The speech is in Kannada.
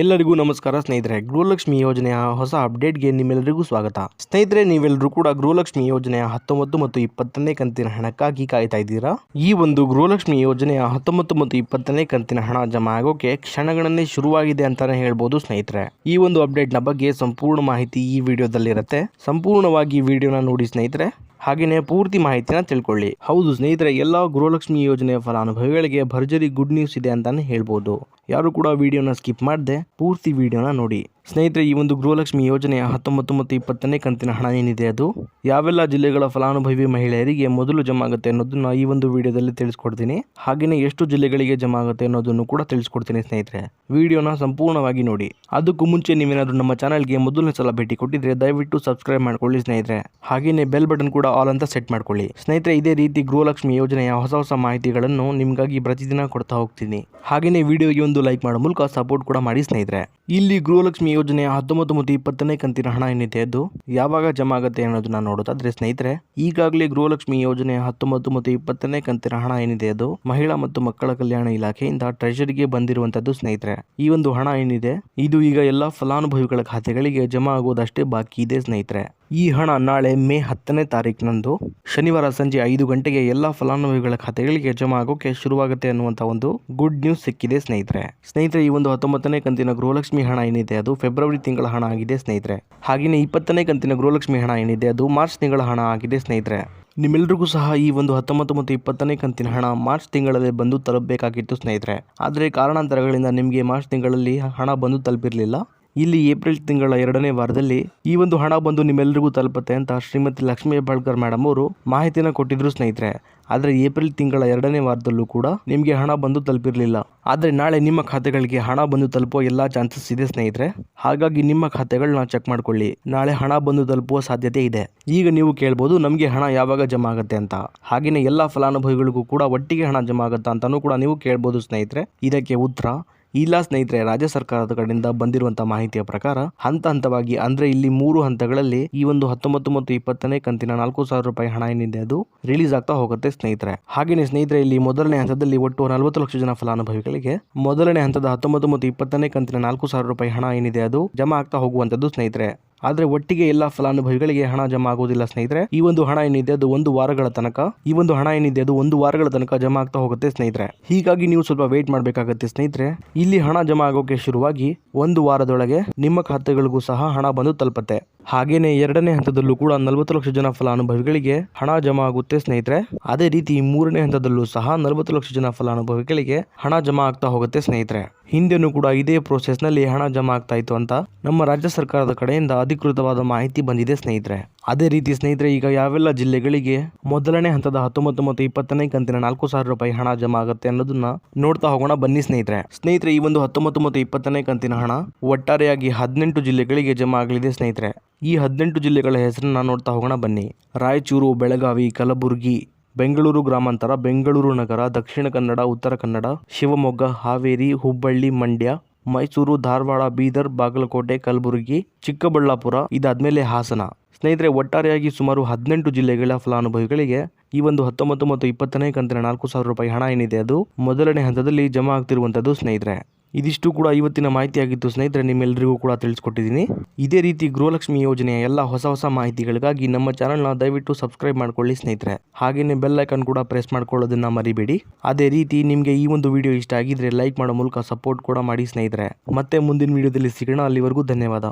ಎಲ್ಲರಿಗೂ ನಮಸ್ಕಾರ ಸ್ನೇಹಿತರೆ, ಗೃಹಲಕ್ಷ್ಮಿ ಯೋಜನೆಯ ಹೊಸ ಅಪ್ಡೇಟ್ಗೆ ನಿಮ್ಮೆಲ್ಲರಿಗೂ ಸ್ವಾಗತ. ಸ್ನೇಹಿತರೆ, ನೀವೆಲ್ಲರೂ ಕೂಡ ಗೃಹಲಕ್ಷ್ಮಿ ಯೋಜನೆಯ ಹತ್ತೊಂಬತ್ತು ಮತ್ತು ಇಪ್ಪತ್ತನೇ ಕಂತಿನ ಹಣಕ್ಕಾಗಿ ಕಾಯ್ತಾ ಇದ್ದೀರಾ? ಈ ಒಂದು ಗೃಹಲಕ್ಷ್ಮಿ ಯೋಜನೆಯ ಹತ್ತೊಂಬತ್ತು ಮತ್ತು ಇಪ್ಪತ್ತನೇ ಕಂತಿನ ಹಣ ಜಮಾ ಆಗೋಕೆ ಕ್ಷಣಗಳನ್ನೇ ಶುರುವಾಗಿದೆ ಅಂತಾನೆ ಹೇಳ್ಬೋದು ಸ್ನೇಹಿತರೆ. ಈ ಒಂದು ಅಪ್ಡೇಟ್ನ ಬಗ್ಗೆ ಸಂಪೂರ್ಣ ಮಾಹಿತಿ ಈ ವಿಡಿಯೋದಲ್ಲಿರುತ್ತೆ. ಸಂಪೂರ್ಣವಾಗಿ ವಿಡಿಯೋನ ನೋಡಿ ಸ್ನೇಹಿತರೆ. ಹಾಗೆಯೇ ಪೂರ್ತಿ ಮಾಹಿತಿನ ತಿಳ್ಕೊಳ್ಳಿ. ಹೌದು ಸ್ನೇಹಿತರೆ, ಎಲ್ಲ ಗೃಹಲಕ್ಷ್ಮಿ ಯೋಜನೆಯ ಫಲಾನುಭವಿಗಳಿಗೆ ಭರ್ಜರಿ ಗುಡ್ ನ್ಯೂಸ್ ಇದೆ ಅಂತಾನೆ ಹೇಳ್ಬೋದು. ಯಾರು ಕೂಡ ವಿಡಿಯೋನ ಸ್ಕಿಪ್ ಮಾಡದೆ ಪೂರ್ತಿ ವಿಡಿಯೋನ ನೋಡಿ. ಸ್ನೇಹಿತರೆ, ಈ ಒಂದು ಗೃಹಲಕ್ಷ್ಮಿ ಯೋಜನೆಯ ಹತ್ತೊಂಬತ್ತು ಮತ್ತು ಇಪ್ಪತ್ತನೇ ಕಂತಿನ ಹಣ ಏನಿದೆ ಅದು? ಯಾವೆಲ್ಲ ಜಿಲ್ಲೆಗಳ ಫಲಾನುಭವಿ ಮಹಿಳೆಯರಿಗೆ ಮೊದಲು ಜಮಾ ಆಗುತ್ತೆ ಅನ್ನೋದನ್ನ ಈ ಒಂದು ವಿಡಿಯೋದಲ್ಲಿ ತಿಳಿಸ್ಕೊಡ್ತೀನಿ. ಹಾಗೆಯೇ ಎಷ್ಟು ಜಿಲ್ಲೆಗಳಿಗೆ ಜಮಾ ಆಗುತ್ತೆ ಅನ್ನೋದನ್ನು ಕೂಡ ತಿಳಿಸ್ಕೊಡ್ತೀನಿ ಸ್ನೇಹಿತರೆ. ವಿಡಿಯೋನ ಸಂಪೂರ್ಣವಾಗಿ ನೋಡಿ. ಅದಕ್ಕೂ ಮುಂಚೆ ನೀವೇನಾದರೂ ನಮ್ಮ ಚಾನಲ್ಗೆ ಮೊದಲನೇ ಸಲ ಭೇಟಿ ಕೊಟ್ಟಿದ್ರೆ ದಯವಿಟ್ಟು ಸಬ್ಸ್ಕ್ರೈಬ್ ಮಾಡ್ಕೊಳ್ಳಿ ಸ್ನೇಹಿತರೆ. ಹಾಗೆಯೇ ಬೆಲ್ ಬಟನ್ ಕೂಡ ಆಲ್ ಅಂತ ಸೆಟ್ ಮಾಡ್ಕೊಳ್ಳಿ. ಸ್ನೇಹಿತರೆ, ಇದೇ ರೀತಿ ಗೃಹಲಕ್ಷ್ಮಿ ಯೋಜನೆಯ ಹೊಸ ಹೊಸ ಮಾಹಿತಿಗಳನ್ನು ನಿಮಗಾಗಿ ಪ್ರತಿದಿನ ಕೊಡ್ತಾ ಹೋಗ್ತೀನಿ. ಹಾಗೆಯೇ ವಿಡಿಯೋಗೆ ಲೈಕ್ ಮಾಡೋ ಮೂಲಕ ಸಪೋರ್ಟ್ ಕೂಡ ಮಾಡಿ ಸ್ನೇಹಿತರೆ. ಇಲ್ಲಿ ಗೃಹಲಕ್ಷ್ಮಿ ಯೋಜನೆಯ ಹತ್ತೊಂಬತ್ತು ಮತ್ತು ಇಪ್ಪತ್ತನೇ ಕಂತಿನ ಹಣ ಏನಿದೆ ಅದು. ಯಾವಾಗ ಜಮಾ ಆಗುತ್ತೆ ಅನ್ನೋದನ್ನ ನೋಡೋದಾದ್ರೆ ಸ್ನೇಹಿತರೆ, ಈಗಾಗಲೇ ಗೃಹಲಕ್ಷ್ಮಿ ಯೋಜನೆಯ ಹತ್ತೊಂಬತ್ತು ಮತ್ತು ಇಪ್ಪತ್ತನೇ ಕಂತಿನ ಹಣ ಏನಿದೆ ಅದು? ಮಹಿಳಾ ಮತ್ತು ಮಕ್ಕಳ ಕಲ್ಯಾಣ ಇಲಾಖೆಯಿಂದ ಟ್ರೆಷರಿಗೆ ಬಂದಿರುವಂತದ್ದು ಸ್ನೇಹಿತರೆ, ಈ ಒಂದು ಹಣ ಏನಿದೆ? ಇದು ಈಗ ಎಲ್ಲ ಫಲಾನುಭವಿಗಳ ಖಾತೆಗಳಿಗೆ ಜಮಾ ಆಗುವುದಷ್ಟೇ ಬಾಕಿ ಇದೆ ಸ್ನೇಹಿತರೆ. ಈ ಹಣ ನಾಳೆ ಮೇ ಹತ್ತನೇ ತಾರೀಕಿನಂದು ಶನಿವಾರ ಸಂಜೆ ಐದು ಗಂಟೆಗೆ ಎಲ್ಲ ಫಲಾನುಭವಿಗಳ ಖಾತೆಗಳಿಗೆ ಜಮಾ ಆಗೋಕೆ ಶುರುವಾಗುತ್ತೆ ಅನ್ನುವಂತ ಒಂದು ಗುಡ್ ನ್ಯೂಸ್ ಸಿಕ್ಕಿದೆ ಸ್ನೇಹಿತರೆ. ಸ್ನೇಹಿತರೆ, ಈ ಒಂದು ಹತ್ತೊಂಬತ್ತನೇ ಕಂತಿನ ಗೃಹಲಕ್ಷ್ಮಿ ಹಣ ಏನಿದೆ ಅದು ಫೆಬ್ರವರಿ ತಿಂಗಳ ಹಣ ಆಗಿದೆ ಸ್ನೇಹಿತರೆ. ಹಾಗೆಯೇ ಇಪ್ಪತ್ತನೇ ಕಂತಿನ ಗೃಹಲಕ್ಷ್ಮಿ ಹಣ ಏನಿದೆ ಅದು ಮಾರ್ಚ್ ತಿಂಗಳ ಹಣ ಆಗಿದೆ ಸ್ನೇಹಿತರೆ. ನಿಮ್ಮೆಲ್ಲರಿಗೂ ಸಹ ಈ ಒಂದು ಹತ್ತೊಂಬತ್ತು ಮತ್ತು ಇಪ್ಪತ್ತನೇ ಕಂತಿನ ಹಣ ಮಾರ್ಚ್ ತಿಂಗಳಲ್ಲಿ ಬಂದು ತಲುಪಬೇಕಾಗಿತ್ತು ಸ್ನೇಹಿತರೆ. ಆದರೆ ಕಾರಣಾಂತರಗಳಿಂದ ನಿಮಗೆ ಮಾರ್ಚ್ ತಿಂಗಳಲ್ಲಿ ಹಣ ಬಂದು ತಲುಪಿರಲಿಲ್ಲ. ಇಲ್ಲಿ ಏಪ್ರಿಲ್ ತಿಂಗಳ ಎರಡನೇ ವಾರದಲ್ಲಿ ಈ ಒಂದು ಹಣ ಬಂದು ನಿಮ್ಮೆಲ್ಲರಿಗೂ ತಲುಪುತ್ತೆ ಅಂತ ಶ್ರೀಮತಿ ಲಕ್ಷ್ಮೀ ಹೆಬ್ಬಾಳ್ಕರ್ ಮೇಡಮ್ ಅವರು ಮಾಹಿತಿನ ಕೊಟ್ಟಿದ್ರು ಸ್ನೇಹಿತರೆ. ಆದರೆ ಏಪ್ರಿಲ್ ತಿಂಗಳ ಎರಡನೇ ವಾರದಲ್ಲೂ ಕೂಡ ನಿಮಗೆ ಹಣ ಬಂದು ತಲುಪಿರಲಿಲ್ಲ. ಆದರೆ ನಾಳೆ ನಿಮ್ಮ ಖಾತೆಗಳಿಗೆ ಹಣ ಬಂದು ತಲುಪುವ ಎಲ್ಲ ಚಾನ್ಸಸ್ ಇದೆ ಸ್ನೇಹಿತರೆ. ಹಾಗಾಗಿ ನಿಮ್ಮ ಖಾತೆಗಳನ್ನ ಚೆಕ್ ಮಾಡ್ಕೊಳ್ಳಿ. ನಾಳೆ ಹಣ ಬಂದು ತಲುಪುವ ಸಾಧ್ಯತೆ ಇದೆ. ಈಗ ನೀವು ಕೇಳ್ಬೋದು ನಮಗೆ ಹಣ ಯಾವಾಗ ಜಮಾ ಆಗುತ್ತೆ ಅಂತ. ಹಾಗೆಯೇ ಎಲ್ಲ ಫಲಾನುಭವಿಗಳಿಗೂ ಕೂಡ ಒಟ್ಟಿಗೆ ಹಣ ಜಮಾ ಆಗುತ್ತಾ ಅಂತಾನೂ ಕೂಡ ನೀವು ಕೇಳ್ಬೋದು ಸ್ನೇಹಿತರೆ. ಇದಕ್ಕೆ ಉತ್ತರ ಇಲ್ಲ ಸ್ನೇಹಿತರೆ, ರಾಜ್ಯ ಸರ್ಕಾರದ ಕಡೆಯಿಂದ ಬಂದಿರುವಂತಹ ಮಾಹಿತಿಯ ಪ್ರಕಾರ ಹಂತ ಹಂತವಾಗಿ ಅಂದ್ರೆ ಇಲ್ಲಿ ಮೂರು ಹಂತಗಳಲ್ಲಿ ಈ ಒಂದು ಹತ್ತೊಂಬತ್ತು ಮತ್ತು ಇಪ್ಪತ್ತನೇ ಕಂತಿನ ನಾಲ್ಕು ಸಾವಿರ ರೂಪಾಯಿ ಹಣ ಏನಿದೆ ಅದು ರಿಲೀಸ್ ಆಗ್ತಾ ಹೋಗುತ್ತೆ ಸ್ನೇಹಿತರೆ. ಹಾಗೆಯೇ ಸ್ನೇಹಿತರೆ, ಇಲ್ಲಿ ಮೊದಲನೇ ಹಂತದಲ್ಲಿ ಒಟ್ಟು ನಲವತ್ತು ಲಕ್ಷ ಜನ ಫಲಾನುಭವಿಗಳಿಗೆ ಮೊದಲನೇ ಹಂತದ ಹತ್ತೊಂಬತ್ತು ಮತ್ತು ಇಪ್ಪತ್ತನೇ ಕಂತಿನ ನಾಲ್ಕು ಸಾವಿರ ರೂಪಾಯಿ ಹಣ ಏನಿದೆ ಅದು ಜಮಾ ಆಗ್ತಾ ಹೋಗುವಂತದ್ದು ಸ್ನೇಹಿತರೆ. ಆದ್ರೆ ಒಟ್ಟಿಗೆ ಎಲ್ಲ ಫಲಾನುಭವಿಗಳಿಗೆ ಹಣ ಜಮಾ ಆಗುವುದಿಲ್ಲ ಸ್ನೇಹಿತರೆ. ಈ ಒಂದು ಹಣ ಏನಿದೆ ಅದು ಒಂದು ವಾರಗಳ ತನಕ, ಈ ಒಂದು ಹಣ ಏನಿದೆ ಅದು ಒಂದು ವಾರಗಳ ತನಕ ಜಮಾ ಆಗ್ತಾ ಹೋಗುತ್ತೆ ಸ್ನೇಹಿತರೆ. ಹೀಗಾಗಿ ನೀವು ಸ್ವಲ್ಪ ವೇಟ್ ಮಾಡಬೇಕಾಗುತ್ತೆ ಸ್ನೇಹಿತರೆ. ಇಲ್ಲಿ ಹಣ ಜಮಾ ಆಗೋಕೆ ಶುರುವಾಗಿ ಒಂದು ವಾರದೊಳಗೆ ನಿಮ್ಮ ಖಾತೆಗಳಿಗೂ ಸಹ ಹಣ ಬಂದು ತಲುಪುತ್ತೆ. ಹಾಗೇನೆ ಎರಡನೇ ಹಂತದಲ್ಲೂ ಕೂಡ ನಲವತ್ತು ಲಕ್ಷ ಜನ ಫಲಾನುಭವಿಗಳಿಗೆ ಹಣ ಜಮಾ ಆಗುತ್ತೆ ಸ್ನೇಹಿತರೆ. ಅದೇ ರೀತಿ ಮೂರನೇ ಹಂತದಲ್ಲೂ ಸಹ ನಲವತ್ತು ಲಕ್ಷ ಜನ ಫಲಾನುಭವಿಗಳಿಗೆ ಹಣ ಜಮಾ ಆಗ್ತಾ ಹೋಗುತ್ತೆ ಸ್ನೇಹಿತರೆ. ಹಿಂದೆನೂ ಕೂಡ ಇದೇ ಪ್ರೋಸೆಸ್ನಲ್ಲಿ ಹಣ ಜಮಾ ಆಗ್ತಾ ಇತ್ತು ಅಂತ ನಮ್ಮ ರಾಜ್ಯ ಸರ್ಕಾರದ ಕಡೆಯಿಂದ ಅಧಿಕೃತವಾದ ಮಾಹಿತಿ ಬಂದಿದೆ ಸ್ನೇಹಿತರೆ. ಅದೇ ರೀತಿ ಸ್ನೇಹಿತರೆ, ಈಗ ಯಾವೆಲ್ಲ ಜಿಲ್ಲೆಗಳಿಗೆ ಮೊದಲನೇ ಹಂತದ ಹತ್ತೊಂಬತ್ತು ಮತ್ತು ಇಪ್ಪತ್ತನೇ ಕಂತಿನ ನಾಲ್ಕು ಸಾವಿರ ರೂಪಾಯಿ ಹಣ ಜಮಾ ಆಗುತ್ತೆ ಅನ್ನೋದನ್ನ ನೋಡ್ತಾ ಹೋಗೋಣ, ಬನ್ನಿ ಸ್ನೇಹಿತರೆ. ಸ್ನೇಹಿತರೆ, ಈ ಒಂದು ಹತ್ತೊಂಬತ್ತು ಮತ್ತು ಇಪ್ಪತ್ತನೇ ಕಂತಿನ ಹಣ ಒಟ್ಟಾರೆಯಾಗಿ ಹದಿನೆಂಟು ಜಿಲ್ಲೆಗಳಿಗೆ ಜಮಾ ಆಗಲಿದೆ ಸ್ನೇಹಿತರೆ. ಈ ಹದಿನೆಂಟು ಜಿಲ್ಲೆಗಳ ಹೆಸರನ್ನ ನೋಡ್ತಾ ಹೋಗೋಣ, ಬನ್ನಿ. ರಾಯಚೂರು, ಬೆಳಗಾವಿ, ಕಲಬುರಗಿ ಬೆಂಗಳೂರು ಗ್ರಾಮಾಂತರ, ಬೆಂಗಳೂರು ನಗರ, ದಕ್ಷಿಣ ಕನ್ನಡ, ಉತ್ತರ ಕನ್ನಡ, ಶಿವಮೊಗ್ಗ, ಹಾವೇರಿ, ಹುಬ್ಬಳ್ಳಿ, ಮಂಡ್ಯ, ಮೈಸೂರು, ಧಾರವಾಡ, ಬೀದರ್, ಬಾಗಲಕೋಟೆ, ಕಲಬುರಗಿ, ಚಿಕ್ಕಬಳ್ಳಾಪುರ ಇದಾದ್ಮೇಲೆ ಹಾಸನ. ಸ್ನೇಹಿತರೆ, ಒಟ್ಟಾರೆಯಾಗಿ ಸುಮಾರು ಹದಿನೆಂಟು ಜಿಲ್ಲೆಗಳ ಫಲಾನುಭವಿಗಳಿಗೆ ಈ ಒಂದು ಹತ್ತೊಂಬತ್ತು ಮತ್ತು ಇಪ್ಪತ್ತನೇ ಕಂತಿನ ನಾಲ್ಕು ಸಾವಿರ ರೂಪಾಯಿ ಹಣ ಏನಿದೆ ಅದು ಮೊದಲನೇ ಹಂತದಲ್ಲಿ ಜಮಾ ಆಗ್ತಿರುವಂಥದ್ದು ಸ್ನೇಹಿತರೆ. ಇದಿಷ್ಟು ಕೂಡ ಇವತ್ತಿನ ಮಾಹಿತಿಯಾಗಿತ್ತು ಸ್ನೇಹಿತರೆ ನಿಮ್ಮೆಲ್ಲರಿಗೂ ಕೂಡ ತಿಳಿಸ್ಕೊಟ್ಟಿದ್ದೀನಿ. ಇದೇ ರೀತಿ ಗೃಹಲಕ್ಷ್ಮಿ ಯೋಜನೆಯ ಎಲ್ಲ ಹೊಸ ಹೊಸ ಮಾಹಿತಿಗಳಿಗಾಗಿ ನಮ್ಮ ಚಾನಲ್ನ ದಯವಿಟ್ಟು ಸಬ್ಸ್ಕ್ರೈಬ್ ಮಾಡ್ಕೊಳ್ಳಿ ಸ್ನೇಹಿತರೆ. ಹಾಗೆಯೇ ಬೆಲ್ ಐಕನ್ ಕೂಡ ಪ್ರೆಸ್ ಮಾಡ್ಕೊಳ್ಳೋದನ್ನು ಮರಿಬೇಡಿ. ಅದೇ ರೀತಿ ನಿಮಗೆ ಈ ಒಂದು ವಿಡಿಯೋ ಇಷ್ಟ ಆಗಿದ್ರೆ ಲೈಕ್ ಮಾಡೋ ಮೂಲಕ ಸಪೋರ್ಟ್ ಕೂಡ ಮಾಡಿ ಸ್ನೇಹಿತರೆ. ಮತ್ತೆ ಮುಂದಿನ ವಿಡಿಯೋದಲ್ಲಿ ಸಿಗೋಣ. ಅಲ್ಲಿವರೆಗೂ ಧನ್ಯವಾದ.